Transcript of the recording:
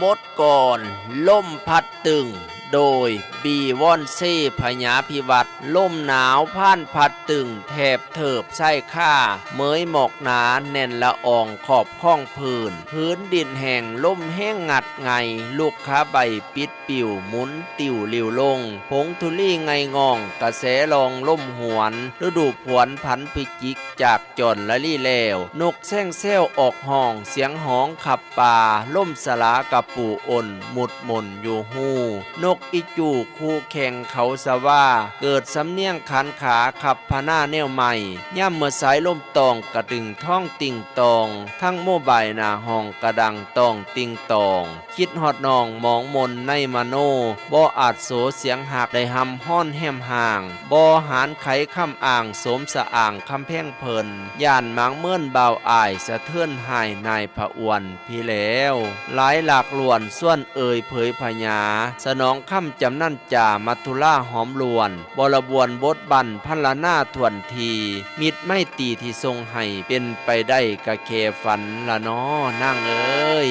มดก่อนล่มพัดตึง โดย บีวอนเซ่พญาพิวัตรล่มหนาวผ่านพัดตึงแถบเถิบไส้ข้าเมยหมอกหนาแน่นละอองขอบข้องพื้น พื้นดินแห่งล่มแห้งงัดไง ลูกค้าใบปิดปิวหมุนติวลิวลง ผงทุลี่ไงงอง กระแสลองล่มหวน ฤดูผวนผันพิจิกจากจอนละลี่แล้วนกแซงแซวออกห้องเสียงหองขับป่าล่มสลากับปู่อ่นหมุดหมนอยู่หูนกอีจูคู่แข่งเขาสว่า เกิดสำเนียงขันขาขับพนาแนวใหม่ ย่ำเมื่อสายล่มตองกระดึงท่องติ่งตอง ทั้งโมบายหนาห้องกระดังตองติ่งตอง คิดฮอดนองมองมนในมโนบ่อาจโสเสียงหักได้หำห้อนแหมห่างบ่หารไขคำอ่างสมสะอ่างคำแพ่งเพลินย่านมังเมื่นเบาอายสะเทือนหายนายพะอวนพี่แล้ว หลายหลากลวนส่วนเอ่ยเผยพญาสนองคำจำนั่นจ่ามัทุล่าหอมลวน บรบวนบทบันพันละหน้าทวนที มิดไม่ตีที่ทรงให้เป็นไปได้กะเคฝันละน้อนั่งเอ้ย